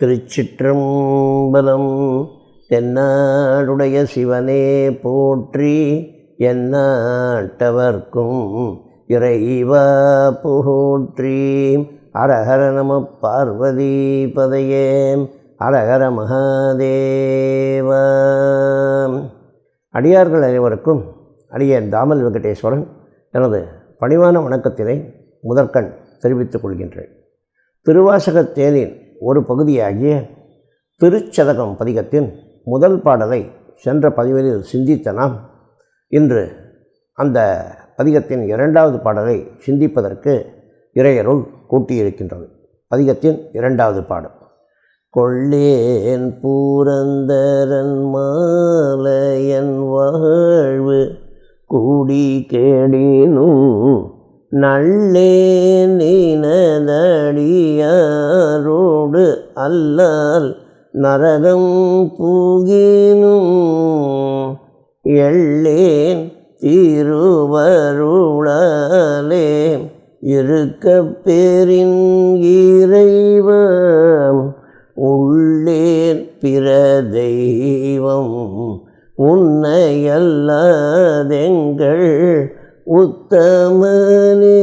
திருச்சிற்றம்பலம் தென்னாடுடைய சிவனே போற்றி என்னாட்டவர்க்கும் இறைவா போற்றி அரஹர நம பார்வதி பதையே அரஹர மகாதேவ. அடியார்கள் அனைவருக்கும் அடியன் தாமல் வெங்கடேஸ்வரன் எனது பணிவான வணக்கத்தினை முதற்கண் தெரிவித்துக் கொள்கின்றேன். திருவாசகத் தேனின் ஒரு பகுதியாகிய திருச்சதகம் பதிகத்தின் முதல் பாடலை சென்ற பதிவில் சிந்தித்த நாம் இன்று அந்த பதிகத்தின் இரண்டாவது பாடலை சிந்திப்பதற்கு இறையருள் கூட்டியிருக்கின்றது. பதிகத்தின் இரண்டாவது பாடல் கொள்ளேன் பூரந்தரன் மாலையன் வாழ்வு கூடி கேடினும் நல்லே நீனதடியாரோடு அல்லால் நரகம் பூகினும். எள்ளேன் திருவருளாலே இருக்க பெரின் இறைவம். உள்ளேன் பிற தெய்வம் உன்னையல்லாதெங்கள் உத்தமனே.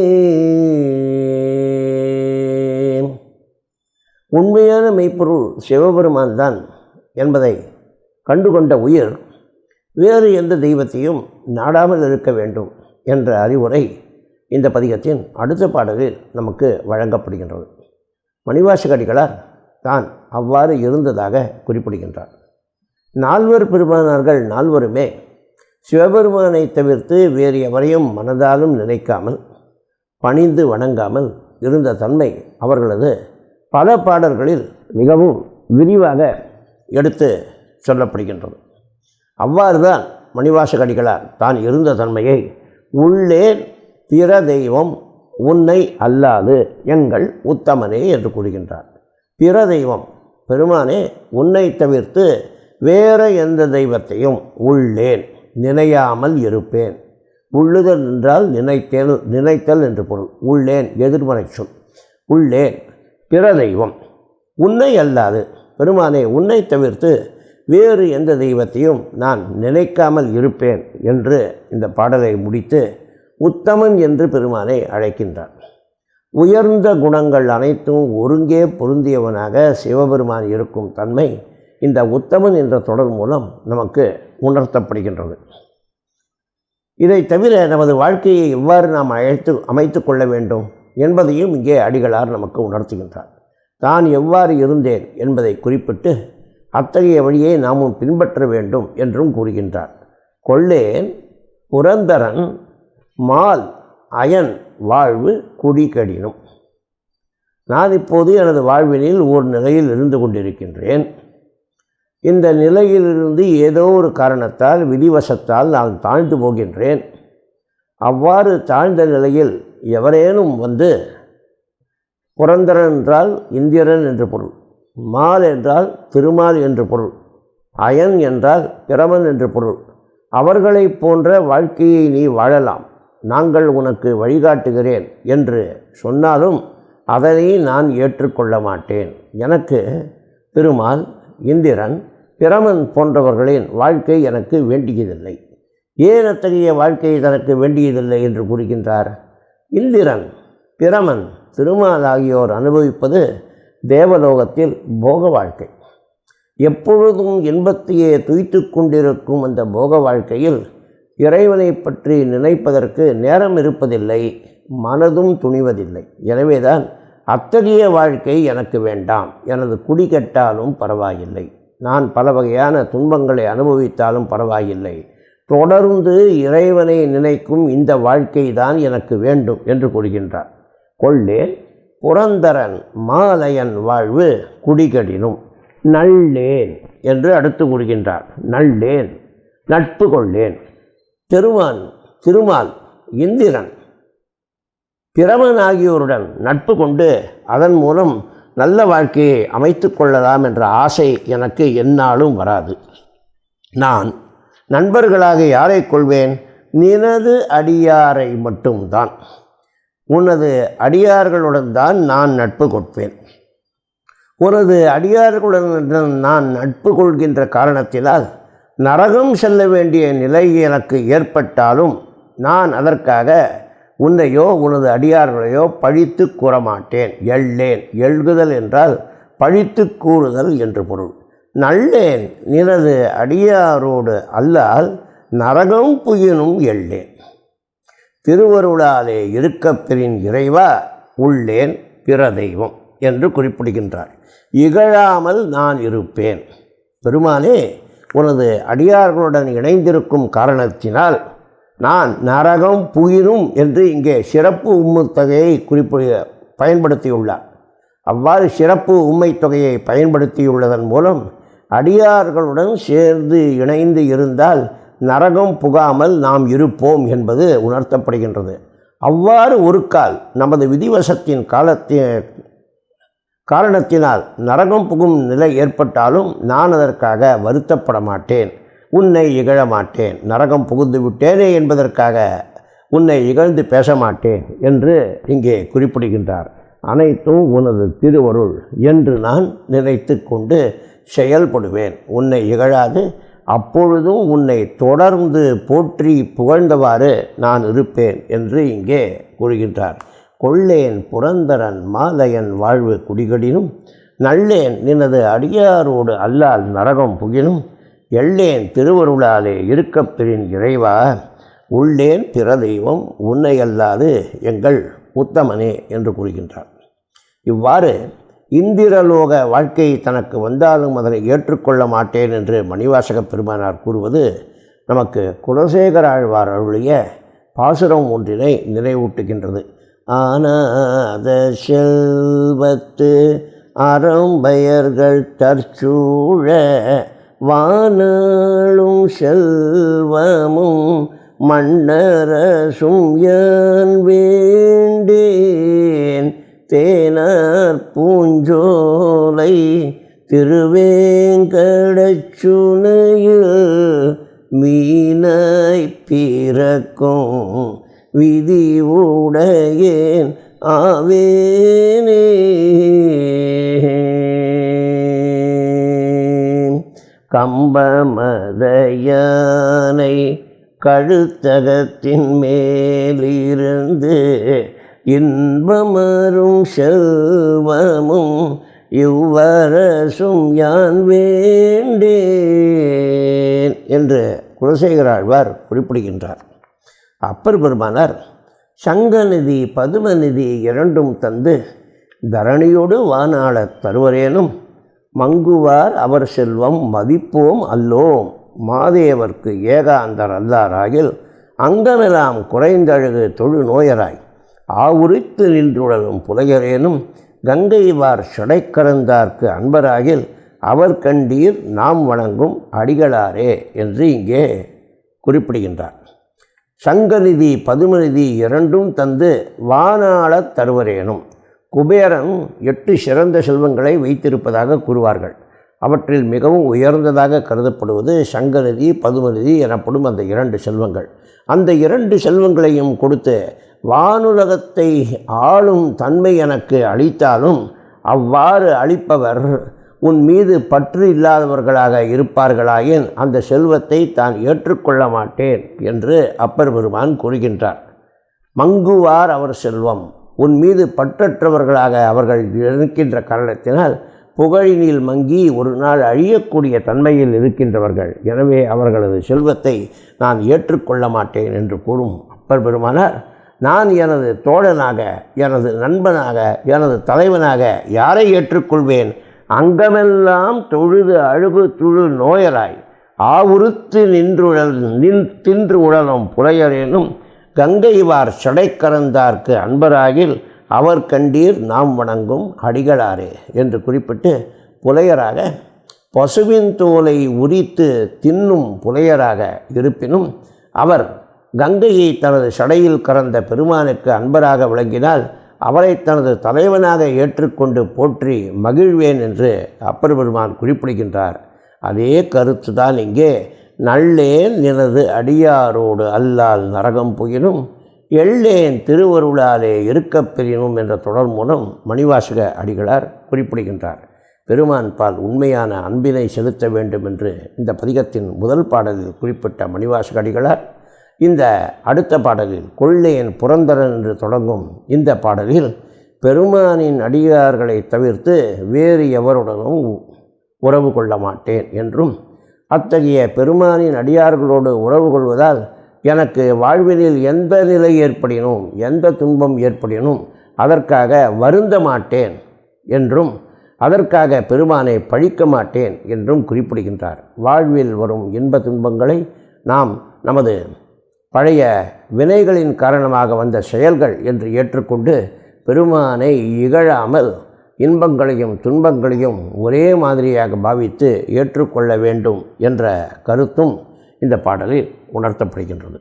உண்மையான மெய்ப்பொருள் சிவபெருமான் தான் என்பதை கண்டுகொண்ட உயிர் வேறு எந்த தெய்வத்தையும் நாடாமல் இருக்க வேண்டும் என்ற அறிவுரை இந்த பதிகத்தின் அடுத்த பாடலில் நமக்கு வழங்கப்படுகின்றது. மணிவாசகடிகளார் தான் அவ்வாறு இருந்ததாக குறிப்பிடுகின்றார். நால்வர் பெருமானார்கள் நால்வருமே சிவபெருமானை தவிர்த்து வேறு எவரையும் மனதாலும் நினைக்காமல் பணிந்து வணங்காமல் இருந்த தன்மை அவர்களது பல பாடல்களில் மிகவும் விரிவாக எடுத்து சொல்லப்படுகின்றது. அவ்வாறு தான் மணிவாசகடிகளார் தான் இருந்த தன்மையை உள்ளே பிற தெய்வம் உன்னை அல்லாது எங்கள் உத்தமனே என்று கூறுகின்றார். பிற தெய்வம் பெருமானே உன்னை தவிர்த்து வேறு எந்த தெய்வத்தையும் உள்ளேன் நினையாமல் இருப்பேன். உள்ளுதல் என்றால் நினைத்தல் நினைத்தல் என்று பொருள். உள்ளேன் எதிர்மறை சொல். உள்ளேன் பிற தெய்வம் உன்னை அல்லாது பெருமானே உன்னை தவிர்த்து வேறு எந்த தெய்வத்தையும் நான் நினைக்காமல் இருப்பேன் என்று இந்த பாடலை முடித்து உத்தமன் என்று பெருமானை அழைக்கின்றார் உயர்ந்த குணங்கள் அனைத்தும் ஒருங்கே பொருந்தியவனாக சிவபெருமான் இருக்கும் தன்மை இந்த உத்தமன் என்ற தொடர் மூலம் நமக்கு உணர்த்தப்படுகின்றது. இதை தவிர நமது வாழ்க்கையை எவ்வாறு நாம் அழைத்து அமைத்து கொள்ள வேண்டும் என்பதையும் இங்கே அடிகளார் நமக்கு உணர்த்துகின்றார். தான் எவ்வாறு இருந்தேன் என்பதை குறிப்பிட்டு அத்தகைய வழியை நாமும் பின்பற்ற வேண்டும் என்றும் கூறுகின்றார். கொள்ளேன் புரந்தரன் மால் அயன் வாழ்வு குடி கடினும். நான் இப்போது எனது வாழ்வினில் ஒரு நிலையில் இருந்து கொண்டிருக்கின்றேன். இந்த நிலையிலிருந்து ஏதோ ஒரு காரணத்தால் விதிவசத்தால் நான் தாழ்ந்து போகின்றேன். அவ்வாறு தாழ்ந்த நிலையில் எவரேனும் வந்து புரந்தரன் என்றால் இந்திரன் என்று பொருள் மால் என்றால் திருமால் என்று பொருள் அயன் என்றால் பிரமன் என்று பொருள் அவர்களைப் போன்ற வாழ்க்கையை நீ வாழலாம். நாங்கள் உனக்கு வழிகாட்டுகிறேன் என்று சொன்னாலும் அதனை நான் ஏற்றுக்கொள்ள மாட்டேன். எனக்கு திருமால் இந்திரன் பிரமன் போன்றவர்களின் வாழ்க்கை எனக்கு வேண்டியதில்லை. ஏன் அத்தகைய வாழ்க்கை தனக்கு வேண்டியதில்லை என்று கூறுகின்றார்? இந்திரன் பிரமன் திருமால் ஆகியோர் அனுபவிப்பது தேவலோகத்தில் போக வாழ்க்கை. எப்பொழுதும் இன்பத்தையே துய்த்து கொண்டிருக்கும் அந்த போக வாழ்க்கையில் இறைவனை பற்றி நினைப்பதற்கு நேரம் இருப்பதில்லை மனதும் துணிவதில்லை. எனவேதான் அத்தகைய வாழ்க்கை எனக்கு வேண்டாம். எனது குடி கெட்டாலும் பரவாயில்லை. நான் பல வகையான துன்பங்களை அனுபவித்தாலும் பரவாயில்லை. தொடர்ந்து இறைவனை நினைக்கும் இந்த வாழ்க்கை தான் எனக்கு வேண்டும் என்று கூறுகின்றார். கொள்ளேன் புரந்தரன் மாலையன் வாழ்வு குடிகடினும். நள்ளேன் என்று அடுத்து கூறுகின்றார். நள்ளேன் நட்பு கொள்ளேன். திருமான் திருமால் இந்திரன் பிரமன் ஆகியோருடன் நட்பு கொண்டு அதன் மூலம் நல்ல வாழ்க்கையை அமைத்து கொள்ளலாம் என்ற ஆசை எனக்கு என்னாலும் வராது. நான் நண்பர்களாக யாரை கொள்வேன்? நினது அடியாரை மட்டும்தான். உனது அடியார்களுடன் தான் நான் நட்பு கொட்பேன் உனது அடியார்களுடன் நான் நட்பு கொள்கின்ற காரணத்தினால் நரகம் செல்ல வேண்டிய நிலை எனக்கு ஏற்பட்டாலும் நான் அதற்காக உன்னையோ உனது அடியார்களையோ பழித்து கூற மாட்டேன் எள்ளேன். எழுகுதல் என்றால் பழித்து கூறுதல் என்று பொருள். நல்லேன் நினது அடியாரோடு அல்லால் நரகம் புயனும் எள்ளேன். திருவருளாலே இருக்கப்பெறின் இறைவா உள்ளேன் பிற தெய்வம் என்று குறிப்பிடுகின்றார். இகழாமல் நான் இருப்பேன். பெருமானே உனது அடியார்களுடன் இணைந்திருக்கும் காரணத்தினால் நான் நரகம் புயிரும் என்று இங்கே சிறப்பு உம்முத்தொகையை குறிப்பிட பயன்படுத்தியுள்ளார். அவ்வாறு சிறப்பு உம்மை தொகையை பயன்படுத்தியுள்ளதன் மூலம் அடியார்களுடன் சேர்ந்து இணைந்து இருந்தால் நரகம் புகாமல் நாம் இருப்போம் என்பது உணர்த்தப்படுகின்றது. அவ்வாறு ஒரு கால் நமது விதிவசத்தின் காலத்தின் காரணத்தினால் நரகம் புகும் நிலை ஏற்பட்டாலும் நான் அதற்காக வருத்தப்பட மாட்டேன் உன்னை இகழ மாட்டேன் நரகம் புகுந்து விட்டேனே என்பதற்காக உன்னை இகழ்ந்து பேச மாட்டேன் என்று இங்கே குறிப்பிடுகின்றார். அனைத்தும் உனது திருவருள் என்று நான் நினைத்து கொண்டு செயல்படுவேன். உன்னை இகழாது. அப்பொழுதும் உன்னை தொடர்ந்து போற்றி புகழ்ந்தவாறு நான் இருப்பேன் என்று இங்கே கூறுகின்றார். கொள்ளேன் புரந்தரன் மாலையன் வாழ்வு குடிகடினும் நல்லேன் நினது அடியாரோடு அல்லால் நரகம் புகினும் எள்ளேன் திருவருளாலே இருக்கப் பெறின் இறைவா உள்ளேன் பிற தெய்வம் உன்னை அல்லாது எங்கள் உத்தமனே என்று கூறுகின்றார். இவ்வாறு இந்திரலோக வாழ்க்கை தனக்கு வந்தாலும் அதனை ஏற்றுக்கொள்ள மாட்டேன் என்று மணிவாசக பெருமானார் கூறுவது நமக்கு குலசேகர ஆழ்வார் அருளிய பாசுரம் ஒன்றினை நினைவூட்டுகின்றது. ஆனாத செல்வத்து அறம்பயர்கள் தற்சூழ வானாளும் செல்வமும் மன்னரசும் யான் வேண்டேன்? தேனார் பூஞ்சோலை திருவேங்கடச்சுனையில் மீனாய் பிறக்கும் விதி உடையேன் ஆவேனே. கம்பமதையானை கழுத்தகத்தின் மேலிருந்து இன்பமரும் செல்வமும் இவ்வரசும் யான் வேண்டேன் என்று குலசேகராழ்வார் குறிப்பிடுகின்றார். அப்பர் பெருமானார் சங்கநிதி பதுமநிதி இரண்டும் தந்து தரணியோடு வானாளத் தருவரேனும் மங்குவார் அவர் செல்வம் மதிப்போம் அல்லோம். மாதேவர்க்கு ஏகாந்தர் அல்லாராகில் அங்கமெல்லாம் குறைந்தழகு தொழு நோயராய். ஆவுரித்து நின்றுடலும் புலையரேனும் கங்கைவார் சடைக்கரந்தார்க்கு அன்பராகில் அவர் கண்டீர் நாம் வணங்கும் அடிகளாரே என்று இங்கே குறிப்பிடுகின்றார். சங்கநிதி பதுமநிதி இரண்டும் தந்து வானாளத் தருவரேனும். குபேரன் எட்டு சிறந்த செல்வங்களை வைத்திருப்பதாக கூறுவார்கள். அவற்றில் மிகவும் உயர்ந்ததாக கருதப்படுவது சங்கநிதி பதுமநிதி எனப்படும் அந்த இரண்டு செல்வங்கள். அந்த இரண்டு செல்வங்களையும் கொடுத்து வானுலகத்தை ஆளும் தன்மை எனக்கு அளித்தாலும் அவ்வாறு அளிப்பவர் உன் மீது பற்று இல்லாதவர்களாக இருப்பார்களாயின் அந்த செல்வத்தை தான் ஏற்றுக்கொள்ள மாட்டேன் என்று அப்பர் பெருமான் கூறுகின்றார். மங்குவார் அவர் செல்வம். உன் மீது பற்றற்றவர்களாக அவர்கள் இருக்கின்ற காரணத்தினால் புகழினில் மங்கி ஒரு நாள் அழியக்கூடிய தன்மையில் இருக்கின்றவர்கள். எனவே அவர்களது செல்வத்தை நான் ஏற்றுக்கொள்ள மாட்டேன் என்று கூறும் அப்பர் பெருமானார் நான் எனது தோழனாக எனது நண்பனாக எனது தலைவனாக யாரை ஏற்றுக்கொள்வேன்? அங்கமெல்லாம் தொழுது அழுகு துழு நோயராய். ஆவுறுத்து நின்றுழல் நின் தின்று உழலும் புலையரேனும் கங்கைவார் சடைக்கரந்தார்க்கு அன்பராகில் அவர் கண்டீர் நாம் வணங்கும் அடிகளாரே என்று குறிப்பிட்டு புலையராக பசுவின் தோலை உரித்து தின்னும் புலையராக இருப்பினும் அவர் கங்கையை தனது சடையில் கறந்த பெருமானுக்கு அன்பராக விளங்கினால் அவரை தனது தலைவனாக ஏற்றுக்கொண்டு போற்றி மகிழ்வேன் என்று அப்பர் பெருமான் குறிப்பிடுகின்றார். அதே கருத்து தான் இங்கே. நல்லேன் நினது அடியாரோடு அல்லால் நரகம் புகினும் எள்ளேன் திருவருளாலே இருக்கப் பெறினும் என்ற தொடர் மூலம் மணிவாசக அடிகளார் குறிப்பிடுகின்றார். பெருமான் பால் உண்மையான அன்பினை செலுத்த வேண்டும் என்று இந்த பதிகத்தின் முதல் பாடலில் குறிப்பிட்ட மணிவாசகடிகளார் இந்த அடுத்த பாடலில் கொள்ளேன் புரந்தரன் என்று தொடங்கும் இந்த பாடலில் பெருமானின் அடியார்களை தவிர்த்து வேறு எவருடனும் உறவு கொள்ள மாட்டேன் என்றும் அத்தகைய பெருமானின் அடியார்களோடு உறவு கொள்வதால் எனக்கு வாழ்வினில் எந்த நிலை ஏற்படினும் எந்த துன்பம் ஏற்படினும் அதற்காக வருந்த மாட்டேன் என்றும் அதற்காக பெருமானை பழிக்க மாட்டேன் என்றும் குறிப்பிடுகின்றார். வாழ்வில் வரும் இன்ப துன்பங்களை நாம் நமது பழைய வினைகளின் காரணமாக வந்த செயல்கள் என்று ஏற்றுக்கொண்டு பெருமானை இகழாமல் இன்பங்களையும் துன்பங்களையும் ஒரே மாதிரியாக பாவித்து ஏற்றுக்கொள்ள வேண்டும் என்ற கருத்தும் இந்த பாடலில் உணர்த்தப்படுகின்றது.